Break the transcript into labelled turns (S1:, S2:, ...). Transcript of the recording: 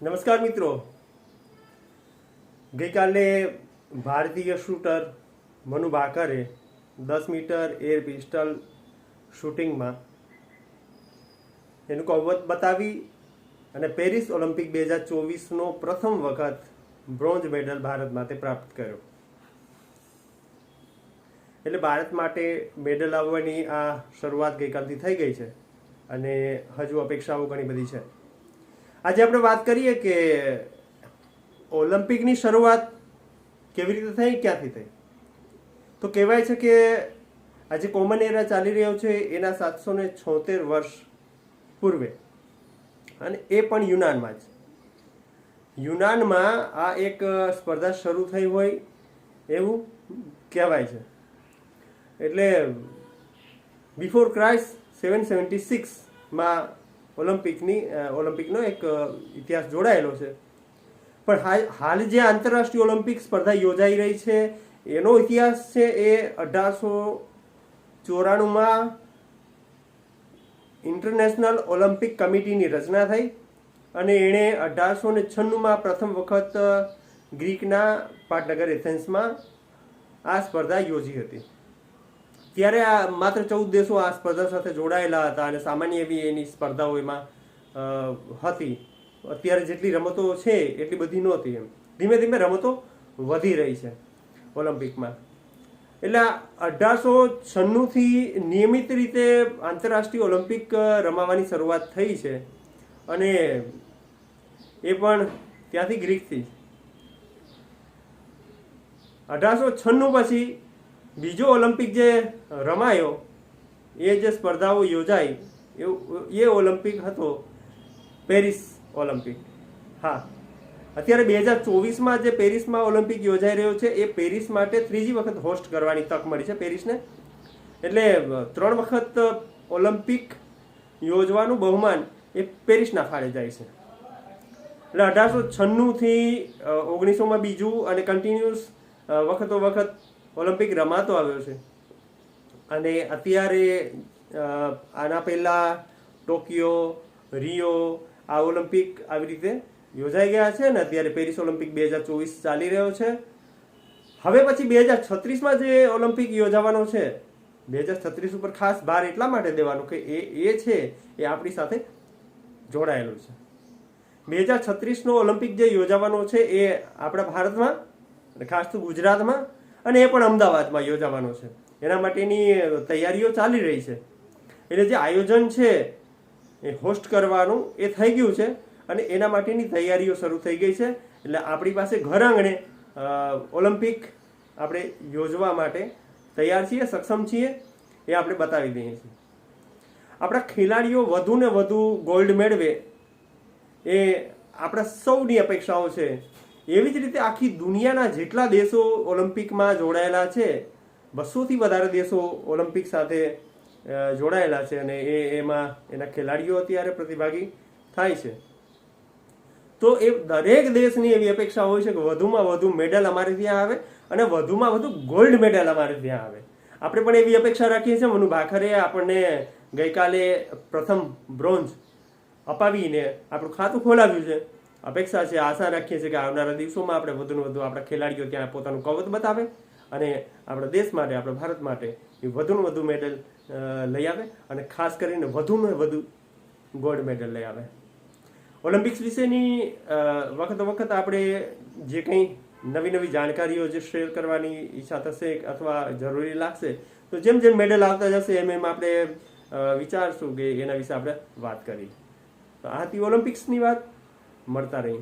S1: નમસ્કાર મિત્રો. ગઈકાલે ભારતીય શૂટર મનુ ભાકરે દસ મીટર એર પિસ્ટલ શૂટિંગમાં એનું કૌવત બતાવી અને પેરિસ ઓલિમ્પિક બે હજાર ચોવીસનો પ્રથમ વખત બ્રોન્ઝ મેડલ ભારત માટે પ્રાપ્ત કર્યો. એટલે ભારત માટે મેડલ આવવાની આ શરૂઆત ગઈકાલથી થઈ ગઈ છે અને હજુ અપેક્ષાઓ ઘણી બધી છે. આજે આપણે વાત કરીએ કે ઓલિમ્પિકની શરૂઆત કેવી રીતે થઈ, ક્યાંથી થઈ? તો કહેવાય છે કે આજે કોમન એરા ચાલી રહ્યો છે, એના સાતસો ને છોતેર વર્ષ પૂર્વે. અને એ પણ યુનાનમાં જ. યુનાનમાં આ એક સ્પર્ધા શરૂ થઈ હોય એવું કહેવાય છે. એટલે બિફોર ક્રાઇસ્ટ સેવન સેવન્ટી સિક્સમાં ઓલિમ્પિકની ઓલિમ્પિકનો એક ઇતિહાસ જોડાયેલો છે. પણ હાલ જે આંતરરાષ્ટ્રીય ઓલિમ્પિક સ્પર્ધા યોજાઈ રહી છે, એનો ઇતિહાસ છે એ અઢારસો ચોરાણુંમાં ઇન્ટરનેશનલ ઓલિમ્પિક કમિટીની રચના થઈ અને એણે અઢારસો ને છન્નુંમાં પ્રથમ વખત ગ્રીકના પાટનગર, એથેન્સમાં આ સ્પર્ધા યોજી હતી. ત્યારે આ માત્ર ચૌદ દેશો આ સ્પર્ધા સાથે જોડાયેલા હતા અને સામાન્ય એવી એની સ્પર્ધાઓ એમાં હતી. અત્યારે જેટલી રમતો છે, એટલી બધી નહોતી એમ. ધીમે ધીમે રમતો વધી રહી છે ઓલિમ્પિકમાં. એટલે અઢારસો છન્નુંથી નિયમિત રીતે આંતરરાષ્ટ્રીય ઓલિમ્પિક રમાવાની શરૂઆત થઈ છે. અને એ પણ ત્યાંથી ગ્રીકથી. અઢારસો છન્નું પછી બીજો ઓલિમ્પિક જે રમાયો, એ જે સ્પર્ધાઓ યોજાઈ એ ઓલિમ્પિક હતો, પેરિસ ઓલિમ્પિક હા. અત્યારે બે હજાર ચોવીસમાં જે પેરિસમાં ઓલિમ્પિક યોજાઈ રહ્યો છે, એ પેરિસ માટે ત્રીજી વખત હોસ્ટ કરવાની તક મળી છે પેરિસને. એટલે ત્રણ વખત ઓલિમ્પિક યોજવાનું બહુમાન એ પેરિસના ફાળે જાય છે. એટલે અઢારસો છન્નુંથી ઓગણીસોમાં બીજું અને કન્ટિન્યુઅસ વખતો વખત ઓલિમ્પિક રમાતો આવ્યો છે. અને અત્યારે આના પહેલાં ટોકિયો, રિયો આ ઓલિમ્પિક આવી રીતે યોજાઈ ગયા છે ને અત્યારે પેરિસ ઓલિમ્પિક બે હજાર ચોવીસ ચાલી રહ્યો છે. હવે પછી બે હજાર છત્રીસમાં જે ઓલિમ્પિક યોજાવાનો છે, બે હજાર છત્રીસ ઉપર ખાસ ભાર એટલા માટે દેવાનો કે એ એ છે, એ આપણી સાથે જોડાયેલું છે. બે હજાર છત્રીસનો ઓલિમ્પિક જે યોજાવાનો છે એ આપણા ભારતમાં અને ખાસ તો ગુજરાતમાં અને એ પણ અમદાવાદમાં યોજાવાનો છે. એના માટેની તૈયારીઓ ચાલી રહી છે. એટલે જે આયોજન છે, એ હોસ્ટ કરવાનું, એ થઈ ગયું છે અને એના માટેની તૈયારીઓ શરૂ થઈ ગઈ છે. એટલે આપણી પાસે ઘર આંગણે ઓલિમ્પિક આપણે યોજવા માટે તૈયાર છીએ, સક્ષમ છીએ, એ આપણે બતાવી દઈએ છીએ. આપણા ખેલાડીઓ વધુ ને વધુ ગોલ્ડ મેળવે એ આપણા સૌની અપેક્ષાઓ છે. એવી જ રીતે આખી દુનિયાના જેટલા દેશો ઓલિમ્પિકમાં જોડાયેલા છે, બસોથી વધારે દેશો ઓલિમ્પિક સાથે જોડાયેલા છે અને એ એમાં એના ખેલાડીઓ અત્યારે પ્રતિભાગી થાય છે. તો એ દરેક દેશની એવી અપેક્ષા હોય છે કે વધુમાં વધુ મેડલ અમારે ત્યાં આવે અને વધુમાં વધુ ગોલ્ડ મેડલ અમારે ત્યાં આવે. આપણે પણ એવી અપેક્ષા રાખીએ છીએ, મનુ ભાખરે આપણને ગઈકાલે પ્રથમ બ્રોન્ઝ અપાવીને આપણું ખાતું ખોલાવ્યું છે. અપેક્ષા છે, આશા રાખીએ છીએ કે આવનારા દિવસોમાં આપણે વધુને વધુ આપણા ખેલાડીઓ ત્યાં પોતાનું કવત બતાવે અને આપણા દેશ માટે, આપણા ભારત માટે એ વધુને વધુ મેડલ લઈ આવે અને ખાસ કરીને વધુને વધુ ગોલ્ડ મેડલ લઈ આવે. ઓલિમ્પિક્સ વિશેની વખત વખત આપણે જે કંઈ નવી નવી જાણકારીઓ જે શેર કરવાની ઈચ્છા થશે અથવા જરૂરી લાગશે, તો જેમ જેમ મેડલ આવતા જશે, એમ એમ આપણે વિચારશું કે એના વિશે આપણે વાત કરી. તો આ હતી ઓલિમ્પિક્સની વાત મળતા રહી